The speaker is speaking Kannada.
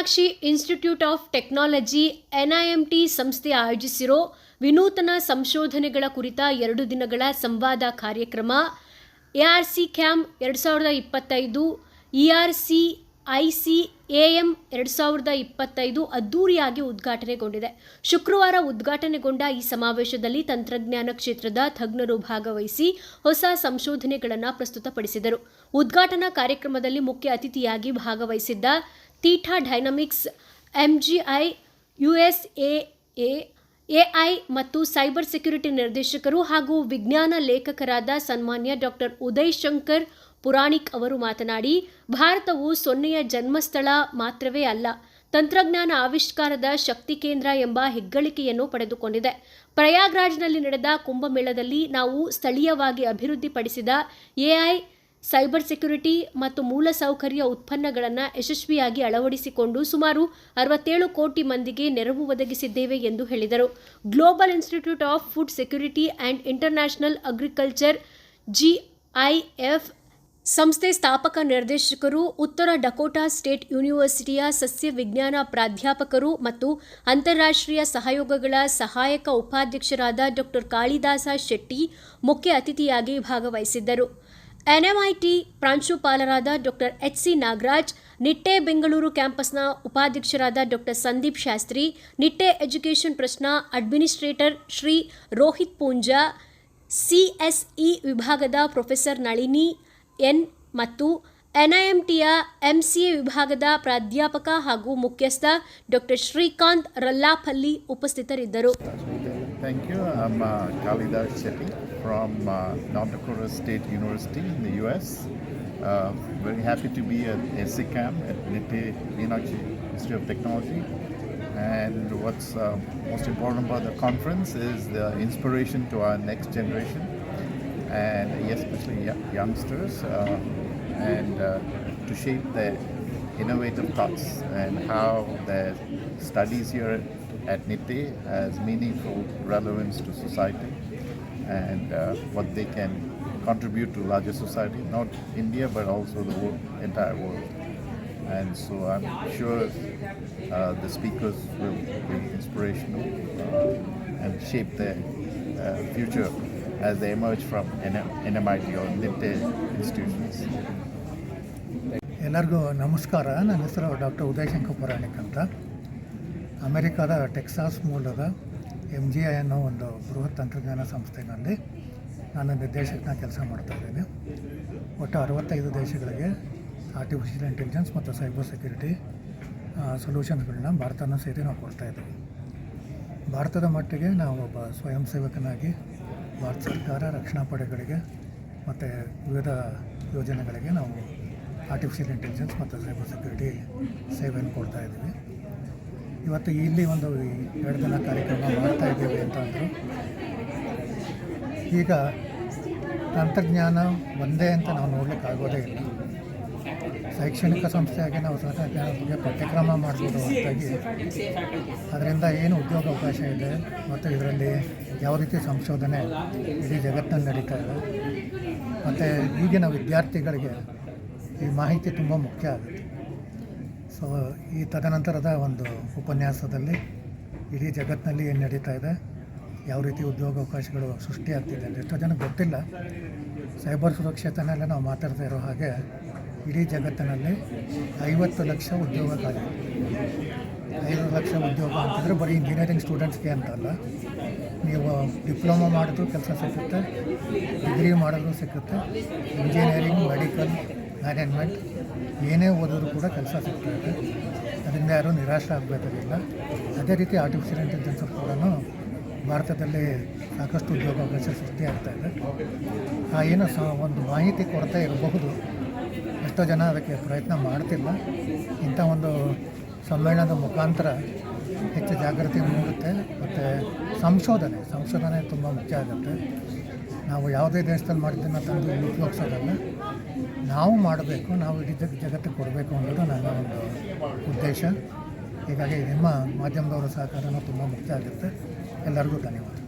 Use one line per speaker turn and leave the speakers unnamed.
Meenakshi institute of technology NIMT ಸಂಸ್ಥೆ ಆಯೋಜಿಸಿರೋ ವಿನೂತನ ಸಂಶೋಧನೆಗಳ ಕುರಿತ ಎರಡು ದಿನಗಳ ಸಂವಾದ ಕಾರ್ಯಕ್ರಮ ಎಆರ್ಸಿ ಕ್ಯಾಮ್ ಎರಡು ಸಾವಿರದ ಇಪ್ಪತ್ತೈದು ಇಆರ್ಸಿ ಸಿ ಎಎಂ ಎರಡು ಸಾವಿರದ ಇಪ್ಪತ್ತೈದು ಅದ್ದೂರಿಯಾಗಿ ಉದ್ಘಾಟನೆಗೊಂಡಿದೆ. ಶುಕ್ರವಾರ ಉದ್ಘಾಟನೆಗೊಂಡ ಈ ಸಮಾವೇಶದಲ್ಲಿ ತಂತ್ರಜ್ಞಾನ ಕ್ಷೇತ್ರದ ತಜ್ಞರು ಭಾಗವಹಿಸಿ ಹೊಸ ಸಂಶೋಧನೆಗಳನ್ನು ಪ್ರಸ್ತುತಪಡಿಸಿದರು. ಉದ್ಘಾಟನಾ ಕಾರ್ಯಕ್ರಮದಲ್ಲಿ ಮುಖ್ಯ ಅತಿಥಿಯಾಗಿ ಭಾಗವಹಿಸಿದ್ದ ತೀಠಾ ಡೈನಮಿಕ್ಸ್ ಎಂಜಿಐ ಎ ಎಐ ಮತ್ತು ಸೈಬರ್ ಸೆಕ್ಯುರಿಟಿ ನಿರ್ದೇಶಕರು ಹಾಗೂ ವಿಜ್ಞಾನ ಲೇಖಕರಾದ ಸನ್ಮಾನ್ಯ ಡಾಕ್ಟರ್ ಉದಯ್ ಶಂಕರ್ ಪುರಾಣಿಕ್ ಅವರು ಮಾತನಾಡಿ, ಭಾರತವು ಸೊನ್ನೆಯ ಜನ್ಮಸ್ಥಳ ಮಾತ್ರವೇ ಅಲ್ಲ, ತಂತ್ರಜ್ಞಾನ ಆವಿಷ್ಕಾರದ ಶಕ್ತಿ ಕೇಂದ್ರ ಎಂಬ ಹೆಗ್ಗಳಿಕೆಯನ್ನು ಪಡೆದುಕೊಂಡಿದೆ. ಪ್ರಯಾಗ್ರಾಜ್ನಲ್ಲಿ ನಡೆದ ಕುಂಭಮೇಳದಲ್ಲಿ ನಾವು ಸ್ಥಳೀಯವಾಗಿ ಅಭಿವೃದ್ಧಿಪಡಿಸಿದ ಎಐ ಸೈಬರ್ ಸೆಕ್ಯುರಿಟಿ ಮತ್ತು ಮೂಲಸೌಕರ್ಯ ಉತ್ಪನ್ನಗಳನ್ನು ಯಶಸ್ವಿಯಾಗಿ ಅಳವಡಿಸಿಕೊಂಡು ಸುಮಾರು ಅರವತ್ತೇಳು ಕೋಟಿ ಮಂದಿಗೆ ನೆರವು ಒದಗಿಸಿದ್ದೇವೆ ಎಂದು ಹೇಳಿದರು. Global institute of food security and international agriculture GIF ಸಂಸ್ಥೆ ಸ್ಥಾಪಕ ನಿರ್ದೇಶಕರು, ಉತ್ತರ ಡಕೋಟಾ ಸ್ಟೇಟ್ ಯೂನಿವರ್ಸಿಟಿಯ ಸಸ್ಯ ವಿಜ್ಞಾನ ಪ್ರಾಧ್ಯಾಪಕರು ಮತ್ತು ಅಂತಾರಾಷ್ಟ್ರೀಯ ಸಹಯೋಗಗಳ ಸಹಾಯಕ ಉಪಾಧ್ಯಕ್ಷರಾದ ಡಾಕ್ಟರ್ ಕಾಳಿದಾಸ ಶೆಟ್ಟಿ ಮುಖ್ಯ ಅತಿಥಿಯಾಗಿ ಭಾಗವಹಿಸಿದ್ದರು. ಎನ್ಎಂಐಟಿ ಪ್ರಾಂಶುಪಾಲರಾದ doctor H C Nagaraj, Nitte Bengaluru ಕ್ಯಾಂಪಸ್ನ ಉಪಾಧ್ಯಕ್ಷರಾದ ಡಾಕ್ಟರ್ ಸಂದೀಪ್ ಶಾಸ್ತ್ರಿ, ನಿಟ್ಟೆ ಎಜುಕೇಷನ್ ಟ್ರಸ್ಟ್ನ ಅಡ್ಮಿನಿಸ್ಟ್ರೇಟರ್ ಶ್ರೀ ರೋಹಿತ್ ಪೂಂಜಾ, ಸಿಎಸ್ಇ ವಿಭಾಗದ ಪ್ರೊಫೆಸರ್ ನಳಿನಿ ಎನ್ ಮತ್ತು ಎನ್ಐಎಂಟಿಯ ಎಂಸಿಎ ವಿಭಾಗದ ಪ್ರಾಧ್ಯಾಪಕ ಹಾಗೂ ಮುಖ್ಯಸ್ಥ ಡಾಕ್ಟರ್ ಶ್ರೀಕಾಂತ್ ರಲ್ಲಾಪಲ್ಲಿ ಉಪಸ್ಥಿತರಿದ್ದರು
Thank you. I'm uh, Kalidas Shetty from uh, North Dakota State University in the US. Uh, very happy to be at SCCAM at Nitte Meenakshi Institute of Technology. And what's uh, most important about the conference is the inspiration to our next generation, and yes, especially yo- youngsters, uh, and uh, to shape their innovative thoughts and how their studies here at Nitte has meaningful relevance to society and uh, what they can contribute to larger society, not India but also the whole, entire world. And so I'm sure uh, the speakers will be inspirational uh, and shape their uh, future as they emerge from NM- NMIT or NIPTE institutions.
ಎಲ್ಲರಿಗೂ ನಮಸ್ಕಾರ. ನನ್ನ ಹೆಸರು ಡಾಕ್ಟರ್ ಉದಯಶಂಕರ್ ಪುರಾಣಿಕ್ ಅಂತ. ಅಮೆರಿಕದ ಟೆಕ್ಸಾಸ್ ಮೂಲದ ಎಂ ಜಿ ಐ ಅನ್ನೋ ಒಂದು ಬೃಹತ್ ತಂತ್ರಜ್ಞಾನ ಸಂಸ್ಥೆನಲ್ಲಿ ನಾನು ನಿರ್ದೇಶಕನ ಕೆಲಸ ಮಾಡ್ತಾ ಇದ್ದೀನಿ. ಒಟ್ಟು ಅರವತ್ತೈದು ದೇಶಗಳಿಗೆ ಆರ್ಟಿಫಿಷಿಯಲ್ ಇಂಟೆಲಿಜೆನ್ಸ್ ಮತ್ತು ಸೈಬರ್ ಸೆಕ್ಯುರಿಟಿ ಸೊಲ್ಯೂಷನ್ಸ್ಗಳನ್ನ ಭಾರತನ ಸೇರಿ ನಾವು ಕೊಡ್ತಾಯಿದ್ದೀವಿ ಭಾರತದ ಮಟ್ಟಿಗೆ ನಾವು ಒಬ್ಬ ಸ್ವಯಂ ಸೇವಕನಾಗಿ ಭಾರತ ಸರ್ಕಾರ ರಕ್ಷಣಾ ಪಡೆಗಳಿಗೆ ಮತ್ತು ವಿವಿಧ ಯೋಜನೆಗಳಿಗೆ ನಾವು ಆರ್ಟಿಫಿಷಿಯಲ್ ಇಂಟೆಲಿಜೆನ್ಸ್ ಮತ್ತು ಸೈಬರ್ ಸೆಕ್ಯೂರಿಟಿ ಸೇವೆಯನ್ನು ಕೊಡ್ತಾ ಇದ್ದೀವಿ. ಇವತ್ತು ಇಲ್ಲಿ ಒಂದು ಎರಡು ದಿನ ಕಾರ್ಯಕ್ರಮ ಮಾಡ್ತಾ ಇದ್ದೀವಿ ಅಂತ ಅಂದರು. ಈಗ ತಂತ್ರಜ್ಞಾನ ಒಂದೇ ಅಂತ ನಾವು ನೋಡಲಿಕ್ಕಾಗೋದೇ ಇಲ್ಲ. ಶೈಕ್ಷಣಿಕ ಸಂಸ್ಥೆಯಾಗಿ ನಾವು ತಂತ್ರಜ್ಞಾನದ ಬಗ್ಗೆ ಪಠ್ಯಕ್ರಮ ಮಾಡ್ಬೋದು ಹೊರತಾಗಿ. ಅದರಿಂದ ಏನು ಉದ್ಯೋಗ ಅವಕಾಶ ಇದೆ ಮತ್ತು ಇದರಲ್ಲಿ ಯಾವ ರೀತಿ ಸಂಶೋಧನೆ ಇಡೀ ಜಗತ್ತಿನಲ್ಲಿ ನಡೀತಾ ಇದೆ. ಮತ್ತು ಈಗಿನ ವಿದ್ಯಾರ್ಥಿಗಳಿಗೆ ಈ ಮಾಹಿತಿ ತುಂಬ ಮುಖ್ಯ ಆಗುತ್ತೆ. ಸೊ ಈ ತದನಂತರದ ಒಂದು ಉಪನ್ಯಾಸದಲ್ಲಿ ಇಡೀ ಜಗತ್ತಿನಲ್ಲಿ ಏನು ನಡೀತಾ ಇದೆ, ಯಾವ ರೀತಿ ಉದ್ಯೋಗಾವಕಾಶಗಳು ಸೃಷ್ಟಿಯಾಗ್ತಿದೆ ಎಷ್ಟೋ ಜನಕ್ಕೆ ಗೊತ್ತಿಲ್ಲ. ಸೈಬರ್ ಸುರಕ್ಷತೆನೆಲ್ಲ ನಾವು ಮಾತಾಡ್ತಾ ಇರೋ ಹಾಗೆ ಇಡೀ ಜಗತ್ತಿನಲ್ಲಿ ಐವತ್ತು ಲಕ್ಷ ಉದ್ಯೋಗ ಖಾಲಿ ಐದು ಲಕ್ಷ ಉದ್ಯೋಗ ಅಂತಂದರೆ ಬರೀ ಇಂಜಿನಿಯರಿಂಗ್ ಸ್ಟೂಡೆಂಟ್ಸ್ಗೆ ಅಂತಲ್ಲ. ನೀವು ಡಿಪ್ಲೊಮಾ ಮಾಡಿದ್ರು ಕೆಲಸ ಸಿಗುತ್ತೆ ಡಿಗ್ರಿ ಮಾಡಿದ್ರು ಸಿಗುತ್ತೆ ಇಂಜಿನಿಯರಿಂಗ್ ಮೆಡಿಕಲ್ ಮ್ಯಾನೇಜ್ಮೆಂಟ್ ಏನೇ ಓದಿದ್ರು ಕೂಡ ಕೆಲಸ ಸಿಗ್ತಾ ಇದೆ. ಅದರಿಂದ ಯಾರೂ ನಿರಾಶೆ ಆಗಬೇಕಾಗಿಲ್ಲ. ಅದೇ ರೀತಿ ಆರ್ಟಿಫಿಷಿಯಲ್ ಇಂಟೆಲಿಜೆನ್ಸ್ ಕೂಡ ಭಾರತದಲ್ಲಿ ಸಾಕಷ್ಟು ಉದ್ಯೋಗಾವಕಾಶ ಸೃಷ್ಟಿಯಾಗ್ತಾ ಇದೆ. ಆ ಏನು ಸ ಒಂದು ಮಾಹಿತಿ ಕೊರತೆ ಇರಬಹುದು. ಎಷ್ಟೋ ಜನ ಅದಕ್ಕೆ ಪ್ರಯತ್ನ ಮಾಡ್ತಿಲ್ಲ. ಇಂಥ ಒಂದು ಸಮ್ಮೇಳನದ ಮುಖಾಂತರ ಹೆಚ್ಚು ಜಾಗೃತಿ ಮೂಡುತ್ತೆ. ಮತ್ತು ಸಂಶೋಧನೆ ಸಂಶೋಧನೆ ತುಂಬ ಮುಖ್ಯ ಆಗುತ್ತೆ. ನಾವು ಯಾವುದೇ ದೇಶದಲ್ಲಿ ಮಾಡಿದ್ದನ್ನು ತಂದು ಉಪಯೋಗಿಸೋದಲ್ಲ. ನಾವು ಮಾಡಬೇಕು, ನಾವು ಇಡೀ ಜಗ, ಜಗತ್ತಿಗೆ ಕೊಡಬೇಕು ಅನ್ನೋದು ನನ್ನ ಒಂದು ಉದ್ದೇಶ. ಹೀಗಾಗಿ ನಿಮ್ಮ ಮಾಧ್ಯಮದವರ ಸಹಕಾರನೂ ತುಂಬ ಮುಖ್ಯ ಆಗುತ್ತೆ ಎಲ್ಲರಿಗೂ ಧನ್ಯವಾದ.